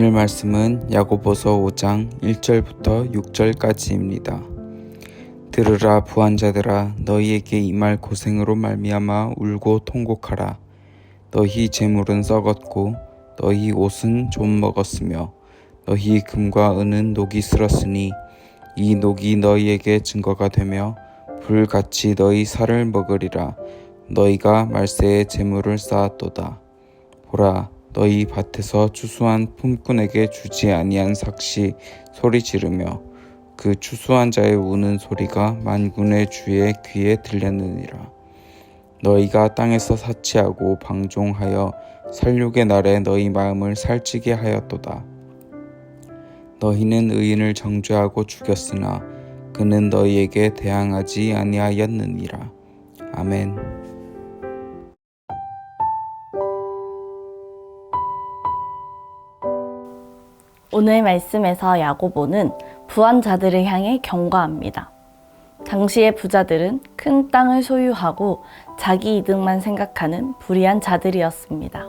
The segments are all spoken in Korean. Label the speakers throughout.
Speaker 1: 오늘 말씀은 야고보서 5장 1절부터 6절까지입니다. 들으라 부한자들아 너희에게 임할 고생으로 말미암아 울고 통곡하라. 너희 재물은 썩었고 너희 옷은 좀 먹었으며 너희 금과 은은 녹이 슬었으니 이 녹이 너희에게 증거가 되며 불같이 너희 살을 먹으리라. 너희가 말세에 재물을 쌓았도다. 보라 너희 밭에서 추수한 품꾼에게 주지 아니한 삭시 소리 지르며 그 추수한 자의 우는 소리가 만군의 주의 귀에 들렸느니라. 너희가 땅에서 사치하고 방종하여 살육의 날에 너희 마음을 살찌게 하였도다. 너희는 의인을 정죄하고 죽였으나 그는 너희에게 대항하지 아니하였느니라. 아멘.
Speaker 2: 오늘 말씀에서 야고보는 부한 자들을 향해 경고합니다. 당시의 부자들은 큰 땅을 소유하고 자기 이득만 생각하는 불의한 자들이었습니다.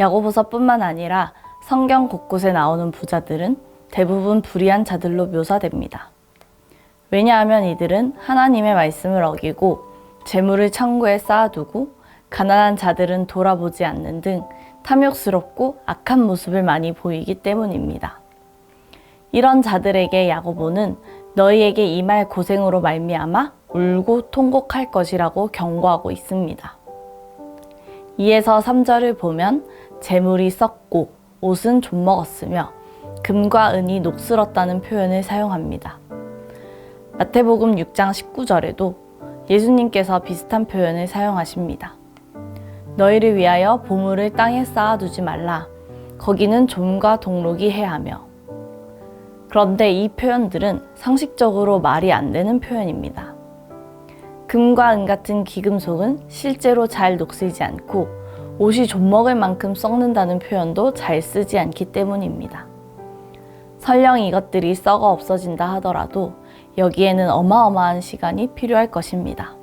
Speaker 2: 야고보서뿐만 아니라 성경 곳곳에 나오는 부자들은 대부분 불의한 자들로 묘사됩니다. 왜냐하면 이들은 하나님의 말씀을 어기고 재물을 창고에 쌓아두고 가난한 자들은 돌아보지 않는 등 탐욕스럽고 악한 모습을 많이 보이기 때문입니다. 이런 자들에게 야고보는 너희에게 임할 고생으로 말미암아 울고 통곡할 것이라고 경고하고 있습니다. 2에서 3절을 보면 재물이 썩고 옷은 좀 먹었으며 금과 은이 녹슬었다는 표현을 사용합니다. 마태복음 6장 19절에도 예수님께서 비슷한 표현을 사용하십니다. 너희를 위하여 보물을 땅에 쌓아두지 말라. 거기는 좀과 동록이 해하며. 그런데 이 표현들은 상식적으로 말이 안 되는 표현입니다. 금과 은 같은 기금속은 실제로 잘 녹슬지 않고 옷이 좀 먹을 만큼 썩는다는 표현도 잘 쓰지 않기 때문입니다. 설령 이것들이 썩어 없어진다 하더라도 여기에는 어마어마한 시간이 필요할 것입니다.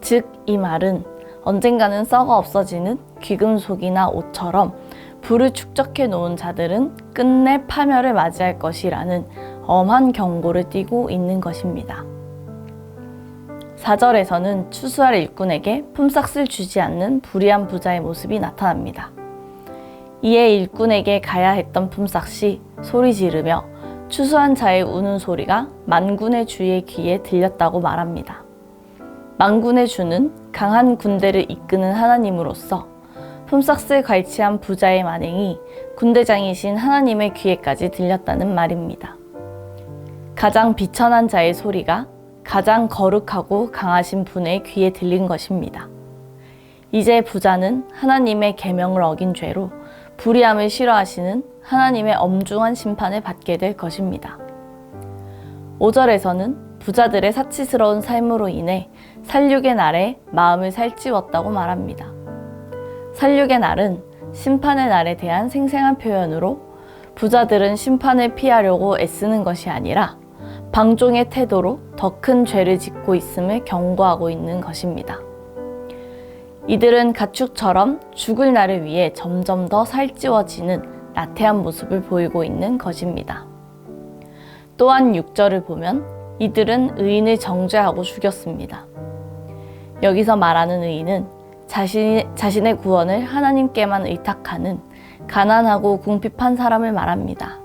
Speaker 2: 즉, 이 말은 언젠가는 썩어 없어지는 귀금속이나 옷처럼 불을 축적해 놓은 자들은 끝내 파멸을 맞이할 것이라는 엄한 경고를 띠고 있는 것입니다. 4절에서는 추수할 일꾼에게 품삯을 주지 않는 불의한 부자의 모습이 나타납니다. 이에 일꾼에게 가야 했던 품삯이 소리 지르며 추수한 자의 우는 소리가 만군의 주의 귀에 들렸다고 말합니다. 만군의 주는 강한 군대를 이끄는 하나님으로서 품삯을 갈취한 부자의 만행이 군대장이신 하나님의 귀에까지 들렸다는 말입니다. 가장 비천한 자의 소리가 가장 거룩하고 강하신 분의 귀에 들린 것입니다. 이제 부자는 하나님의 계명을 어긴 죄로 불의함을 싫어하시는 하나님의 엄중한 심판을 받게 될 것입니다. 5절에서는 부자들의 사치스러운 삶으로 인해 살육의 날에 마음을 살찌웠다고 말합니다. 살육의 날은 심판의 날에 대한 생생한 표현으로 부자들은 심판을 피하려고 애쓰는 것이 아니라 방종의 태도로 더 큰 죄를 짓고 있음을 경고하고 있는 것입니다. 이들은 가축처럼 죽을 날을 위해 점점 더 살찌워지는 나태한 모습을 보이고 있는 것입니다. 또한 6절을 보면 이들은 의인을 정죄하고 죽였습니다. 여기서 말하는 의인은 자신, 자신의 구원을 하나님께만 의탁하는 가난하고 궁핍한 사람을 말합니다.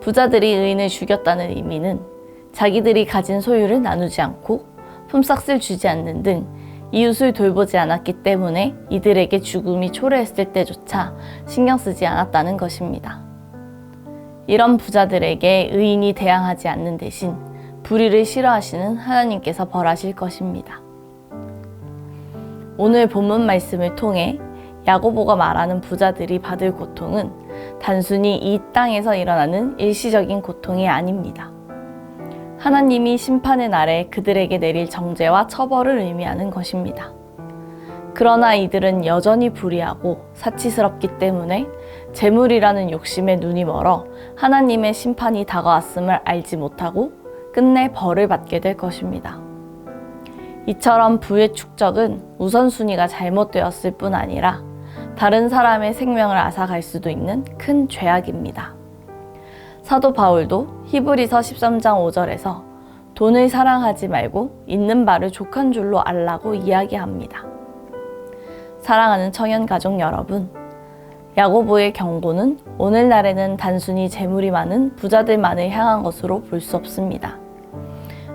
Speaker 2: 부자들이 의인을 죽였다는 의미는 자기들이 가진 소유를 나누지 않고 품삯을 주지 않는 등 이웃을 돌보지 않았기 때문에 이들에게 죽음이 초래했을 때조차 신경 쓰지 않았다는 것입니다. 이런 부자들에게 의인이 대항하지 않는 대신 불의를 싫어하시는 하나님께서 벌하실 것입니다. 오늘 본문 말씀을 통해 야고보가 말하는 부자들이 받을 고통은 단순히 이 땅에서 일어나는 일시적인 고통이 아닙니다. 하나님이 심판의 날에 그들에게 내릴 정죄와 처벌을 의미하는 것입니다. 그러나 이들은 여전히 불의하고 사치스럽기 때문에 재물이라는 욕심에 눈이 멀어 하나님의 심판이 다가왔음을 알지 못하고 끝내 벌을 받게 될 것입니다. 이처럼 부의 축적은 우선순위가 잘못되었을 뿐 아니라 다른 사람의 생명을 앗아갈 수도 있는 큰 죄악입니다. 사도 바울도 히브리서 13장 5절에서 돈을 사랑하지 말고 있는 바를 족한 줄로 알라고 이야기합니다. 사랑하는 청년 가족 여러분, 야고보의 경고는 오늘날에는 단순히 재물이 많은 부자들만을 향한 것으로 볼 수 없습니다.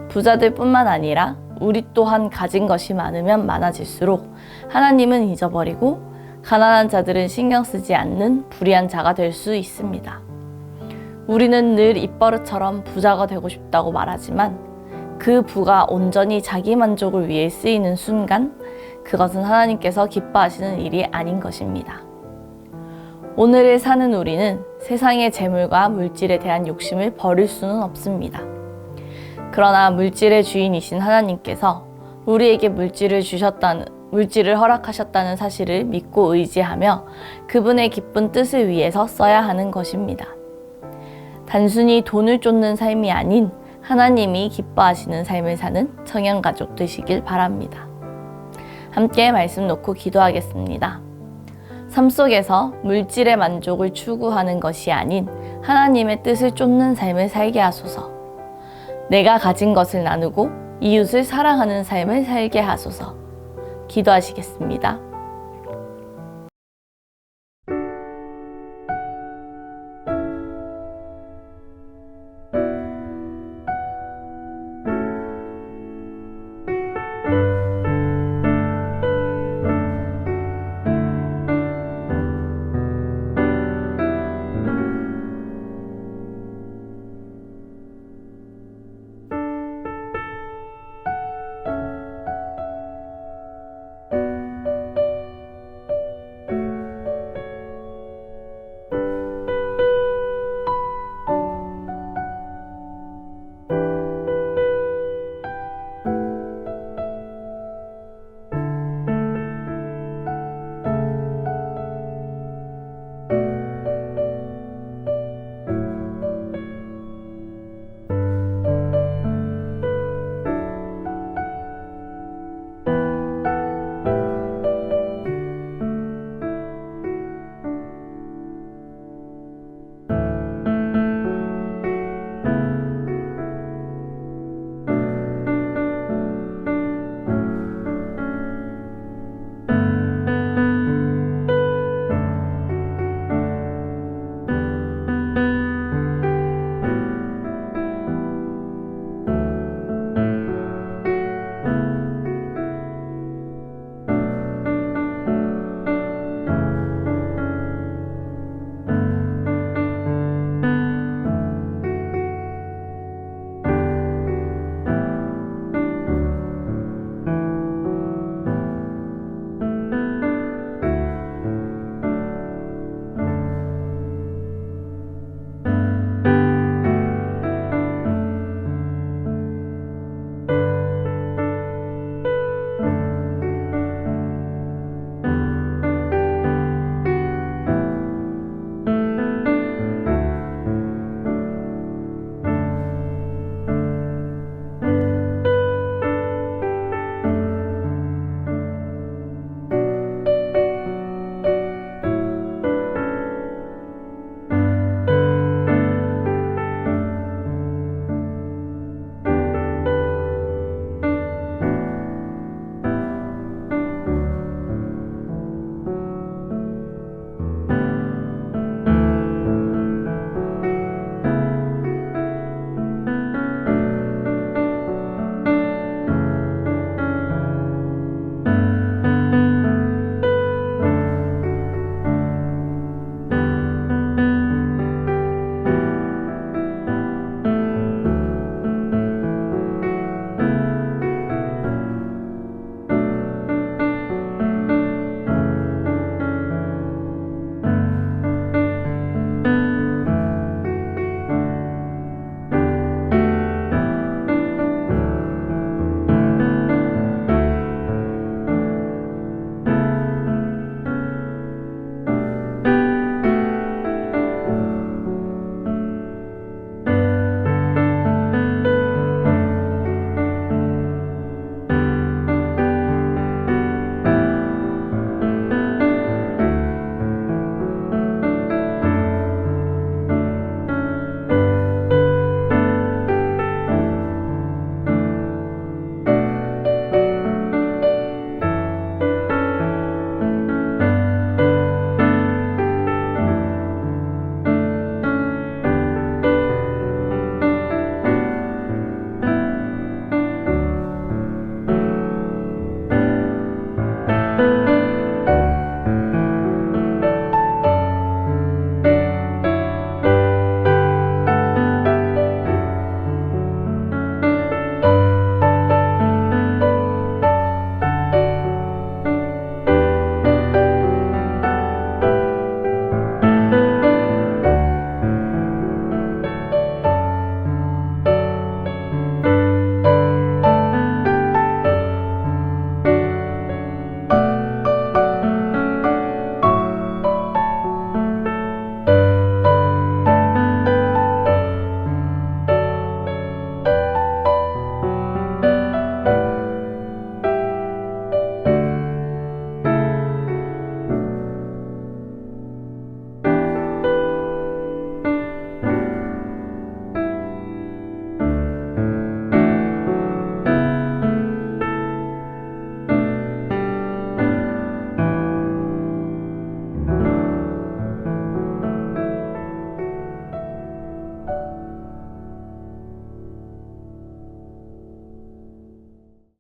Speaker 2: 부자들뿐만 아니라 우리 또한 가진 것이 많으면 많아질수록 하나님은 잊어버리고 가난한 자들은 신경 쓰지 않는 불의한 자가 될 수 있습니다. 우리는 늘 입버릇처럼 부자가 되고 싶다고 말하지만 그 부가 온전히 자기 만족을 위해 쓰이는 순간 그것은 하나님께서 기뻐하시는 일이 아닌 것입니다. 오늘을 사는 우리는 세상의 재물과 물질에 대한 욕심을 버릴 수는 없습니다. 그러나 물질의 주인이신 하나님께서 우리에게 물질을 주셨다는 물질을 허락하셨다는 사실을 믿고 의지하며 그분의 기쁜 뜻을 위해서 써야 하는 것입니다. 단순히 돈을 쫓는 삶이 아닌 하나님이 기뻐하시는 삶을 사는 청년 가족 되시길 바랍니다. 함께 말씀 놓고 기도하겠습니다. 삶 속에서 물질의 만족을 추구하는 것이 아닌 하나님의 뜻을 쫓는 삶을 살게 하소서. 내가 가진 것을 나누고 이웃을 사랑하는 삶을 살게 하소서. 기도하시겠습니다.